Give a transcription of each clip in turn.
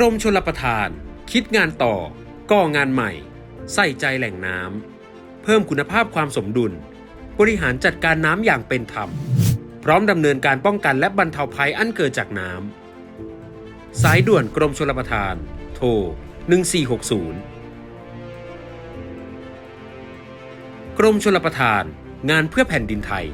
รมชลประทาน คิดงานต่อ ก่องานใหม่ ใส่ใจแหล่งน้ำ เพิ่มคุณภาพความสมดุล บริหารจัดการน้ำอย่างเป็นธรรม พร้อมดำเนินการป้องกันและบรรเทาภัยอันเกิดจากน้ำ สายด่วนกรมชลประทาน โทร 1460 กรมชลประทาน งานเพื่อแผ่นดินไทย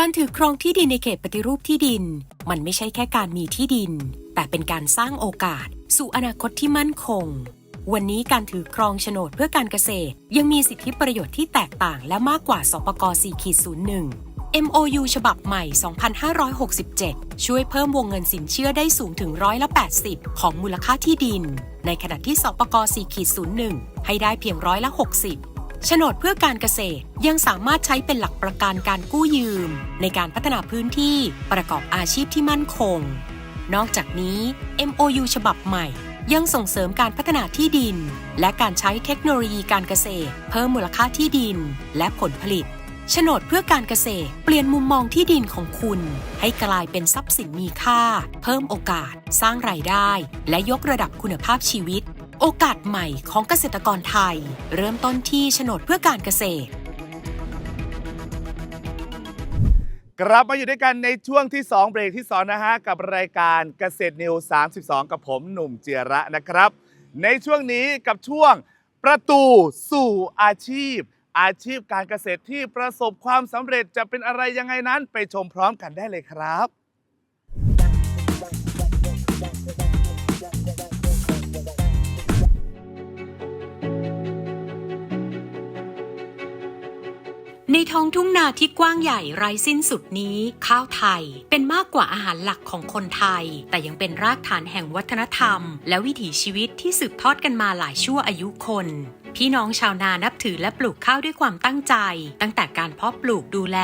การถือครองที่ดินในเขตปฏิรูปที่ดิน มันไม่ใช่แค่การมีที่ดิน แต่เป็นการสร้างโอกาส สู่อนาคตที่มั่นคง วันนี้การถือครองโฉนดเพื่อการเกษตร ยังมีสิทธิประโยชน์ที่แตกต่างและมากกว่าสปก4.01 MOU ฉบับใหม่ 2567 ช่วยเพิ่มวงเงินสินเชื่อได้สูงถึงร้อยละ 80 ของมูลค่าที่ดิน ในขณะที่สปก4.01 ให้ได้เพียงร้อยละ 60 โฉนดเพื่อการเกษตรยังสามารถใช้เป็นหลักประกันการกู้ยืม ในการพัฒนาพื้นที่ประกอบอาชีพที่มั่นคง นอกจากนี้ MOU ฉบับใหม่ยังส่งเสริมการพัฒนาที่ดิน และการใช้เทคโนโลยีการเกษตร เพิ่มมูลค่าที่ดิน และผลผลิตโฉนดเพื่อการเกษตรเปลี่ยนมุมมองที่ดินของคุณ ให้กลายเป็นทรัพย์สินมีค่า เพิ่มโอกาส สร้างรายได้ และยกระดับคุณภาพชีวิต โอกาสใหม่ของเกษตรกรไทย เริ่มต้นที่โฉนดเพื่อการเกษตร กลับมาอยู่ด้วยกันในช่วงที่ 2 เบรกที่2นะฮะ กับรายการเกษตรนิว 32 กับผมหนุ่มเจียระนะครับ ในช่วงนี้กับช่วงประตูสู่อาชีพ อาชีพการเกษตรที่ประสบความสำเร็จจะเป็นอะไรยังไงนั้น ไปชมพร้อมกันได้เลยครับ ท้องทุ่งนาที่กว้างใหญ่ไร้สิ้นสุดนี้ ข้าวไทย เป็นมากกว่าอาหารหลักของคนไทย แต่ยังเป็นรากฐานแห่งวัฒนธรรม และวิถีชีวิตที่สืบทอดกันมาหลายชั่วอายุคน พี่น้องชาวนานับถือและปลูกข้าวด้วยความตั้งใจ ตั้งแต่การเพาะปลูกดูแล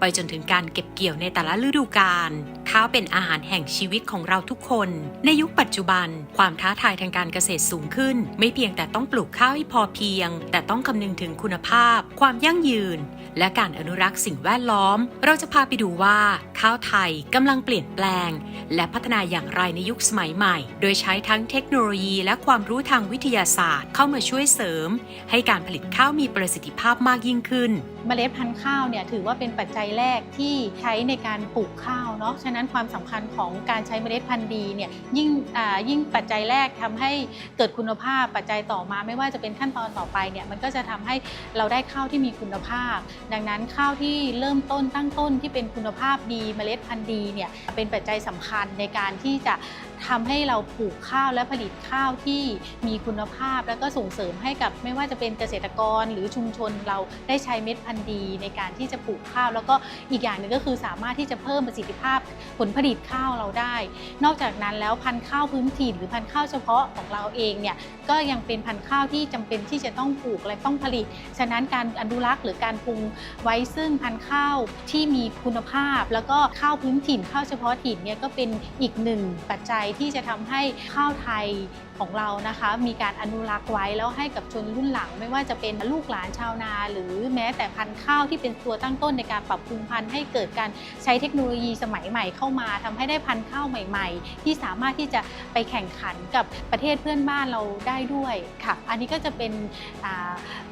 ไปจนถึงการเก็บเกี่ยวในแต่ละฤดูกาลข้าวเป็นอาหารแห่งชีวิตของเราทุกคน ในยุคปัจจุบัน ความท้าทายทางการเกษตรสูงขึ้น ไม่เพียงแต่ต้องปลูกข้าวให้พอเพียง แต่ต้องคำนึงถึงคุณภาพ ความยั่งยืน และการอนุรักษ์สิ่งแวดล้อม เราจะพาไปดูว่าข้าวไทยกำลังเปลี่ยนแปลง และพัฒนาอย่างไรในยุคสมัยใหม่ โดยใช้ทั้งเทคโนโลยี และความรู้ทางวิทยาศาสตร์ เข้ามาช่วยเสริมให้การผลิตข้าวมีประสิทธิภาพมากยิ่งขึ้น เมล็ดพันธุ์ข้าวเนี่ยถือว่าเป็นปัจจัยแรกที่ใช้ในการปลูกข้าวเนาะฉะนั้นความสำคัญของการใช้เมล็ดพันธุ์ดีเนี่ยยิ่งอ่ายิ่งปัจจัยแรกทำให้เกิดคุณภาพปัจจัยต่อมา ไม่ว่าจะเป็นขั้นตอนต่อไปเนี่ยมันก็จะทำให้เราได้ข้าวที่มีคุณภาพ ดังนั้นข้าวที่เริ่มต้นตั้งต้นที่เป็นคุณภาพดีเมล็ดพันธุ์ดีเนี่ยเป็นปัจจัยสำคัญในการที่จะทำให้เราปลูกข้าวและผลิตข้าวที่มีคุณภาพ แล้วก็ส่งเสริมให้กับไม่ว่าจะเป็นเกษตรกรหรือชุมชนเราได้ใช้เม็ดพันธุ์ดีในการที่จะปลูกข้าว แล้วก็อีกอย่างหนึ่งก็คือสามารถที่จะเพิ่มประสิทธิภาพผลผลิตข้าวเราได้ นอกจากนั้นแล้วพันธุ์ข้าวพื้นถิ่นหรือพันธุ์ข้าวเฉพาะของเราเองเนี่ยก็ยังเป็นพันธุ์ข้าวที่จำเป็นที่จะต้องปลูกและต้องผลิต ฉะนั้นการอนุรักษ์หรือการปรุงไว้ซึ่งพันธุ์ข้าวที่มีคุณภาพ แล้วก็ข้าวพื้นถิ่นข้าวเฉพาะถิ่นเนี่ยก็เป็นอีกหนึ่งปัจจัยที่จะทำให้ข้าวไทยของเรานะคะมีการอนุรักษ์ไว้แล้วให้กับชนรุ่นหลัง ไม่ว่าจะเป็นลูกหลานชาวนา หรือแม้แต่พันธุ์ข้าวที่เป็นตัวตั้งต้นในการปรับปรุงพันธุ์ให้เกิดการใช้เทคโนโลยีสมัยใหม่เข้ามาทำให้ได้พันธุ์ข้าวใหม่ ๆ ที่สามารถที่จะไปแข่งขันกับประเทศเพื่อนบ้านเราได้ด้วยค่ะ อันนี้ก็จะเป็น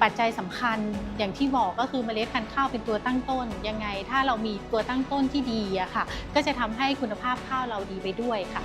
ปัจจัยสำคัญอย่างที่บอกก็คือเมล็ดพันธุ์ข้าวเป็นตัวตั้งต้น ยังไงถ้าเรามีตัวตั้งต้นที่ดีอะค่ะ ก็จะทำให้คุณภาพข้าวเราดีไปด้วยค่ะ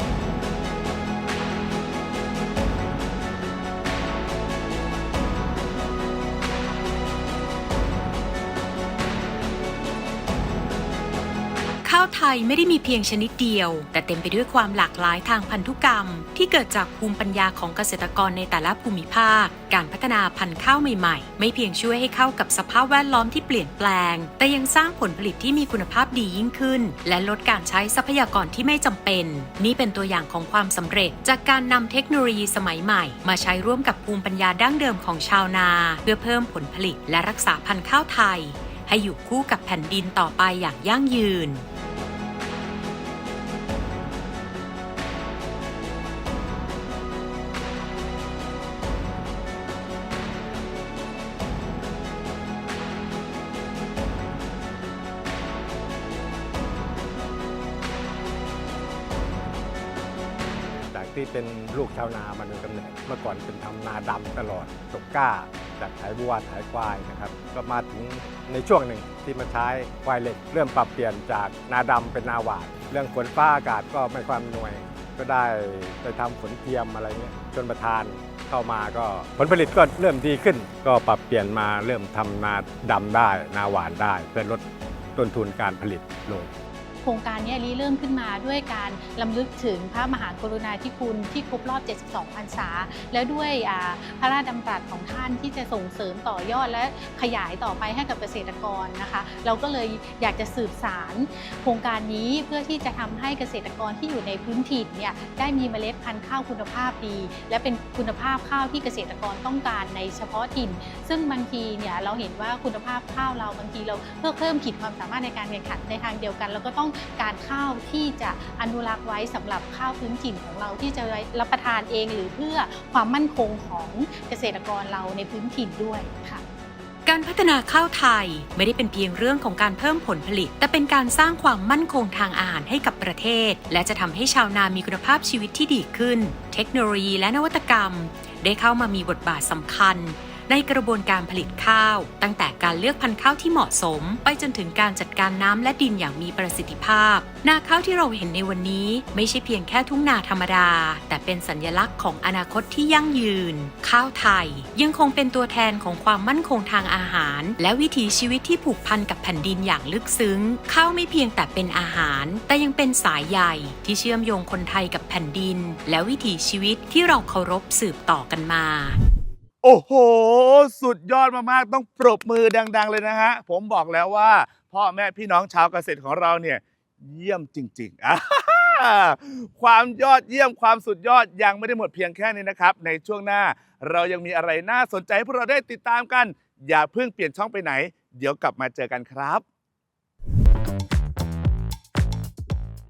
ยไม่ได้มีเพียงชนิดเดียว แต่เต็มไปด้วยความหลากหลายทางพันธุกรรม ที่เกิดจากภูมิปัญญาของเกษตรกรในแต่ละภูมิภาค การพัฒนาพันธุ์ข้าวใหม่ๆ ไม่เพียงช่วยให้เข้ากับสภาพแวดล้อมที่เปลี่ยนแปลง แต่ยังสร้างผลผลิตที่มีคุณภาพดียิ่งขึ้น และลดการใช้ทรัพยากรที่ไม่จำเป็น นี่เป็นตัวอย่างของความสำเร็จ จากการนำเทคโนโลยีสมัยใหม่ มาใช้ร่วมกับภูมิปัญญาดั้งเดิมของชาวนา เพื่อเพิ่มผลผลิตและรักษาพันธุ์ข้าวไทย ให้อยู่คู่กับแผ่นดินต่อไปอย่างยั่งยืน ที่เป็นลูกชาวนามาโดยกำเนิดเมื่อก่อนเป็นทำนาดำตลอดตกก้าจากไถบัวไถควายนะครับก็มาถึงในช่วงหนึ่งที่มาใช้ควายเหล็ก เริ่มปรับเปลี่ยนจากนาดำเป็นนาหวานเรื่องฝนฟ้าอากาศก็ไม่ความหน่วย ก็ได้ไปทำฝนเทียมอะไรเงี้ยจนประทานเข้ามาก็ผลผลิตก็เริ่มดีขึ้น ก็ปรับเปลี่ยนมาเริ่มทำนาดำได้ นาหวานได้ เพื่อลดต้นทุนการผลิตลง โครงการนี้ริเริ่มขึ้นมาด้วยการลำลึกถึงพระมหากรุณาธิคุณที่ครบรอบ 72 พรรษา แล้วด้วยพระราชดำรัสของท่านที่จะส่งเสริมต่อยอดและขยายต่อไปให้กับเกษตรกรนะคะ เราก็เลยอยากจะสืบสารโครงการนี้เพื่อที่จะทำให้เกษตรกรที่อยู่ในพื้นถิ่นเนี่ยได้มีเมล็ดพันธุ์ข้าวคุณภาพดี และเป็นคุณภาพข้าวที่เกษตรกรต้องการในเฉพาะถิ่น ซึ่งบางทีเนี่ยเราเห็นว่าคุณภาพข้าวเราบางทีเราเพื่อเพิ่มขีดความสามารถในการแข่งขันในทางเดียวกันแล้วก็ต้องการข้าวที่จะอนุรักษ์ไว้สำหรับข้าวพื้นถิ่นของเราที่จะรับประทานเองหรือเพื่อความมั่นคงของเกษตรกรเราในพื้นถิ่นด้วยค่ะการพัฒนาข้าวไทยไม่ได้เป็นเพียงเรื่องของการเพิ่มผลผลิต แต่เป็นการสร้างความมั่นคงทางอาหารให้กับประเทศ และจะทำให้ชาวนามีคุณภาพชีวิตที่ดีขึ้น เทคโนโลยีและนวัตกรรม ได้เข้ามามีบทบาทสำคัญ ในกระบวนการผลิตข้าว ตั้งแต่การเลือกพันธุ์ข้าวที่เหมาะสม ไปจนถึงการจัดการน้ำและดินอย่างมีประสิทธิภาพ นาข้าวที่เราเห็นในวันนี้ ไม่ใช่เพียงแค่ทุ่งนาธรรมดา แต่เป็นสัญลักษณ์ของอนาคตที่ยั่งยืน ข้าวไทย ยังคงเป็นตัวแทนของความมั่นคงทางอาหาร และวิถีชีวิตที่ผูกพันกับแผ่นดินอย่างลึกซึ้ง ข้าวไม่เพียงแต่เป็นอาหาร แต่ยังเป็นสายใยที่เชื่อมโยงคนไทยกับแผ่นดิน และวิถีชีวิตที่เราเคารพสืบต่อกันมา โอ้โห สุดยอดมากๆ ต้องปรบมือดัง ๆ เลยนะฮะ ผมบอกแล้วว่า พ่อแม่พี่น้องชาวเกษตรของเราเนี่ย เยี่ยมจริง ๆอะความยอดเยี่ยมความสุดยอดยังไม่ได้หมดเพียงแค่นี้นะครับ ในช่วงหน้าเรายังมีอะไรน่าสนใจให้พวกเราได้ติดตามกัน อย่าเพิ่งเปลี่ยนช่องไปไหน เดี๋ยวกลับมาเจอกันครับ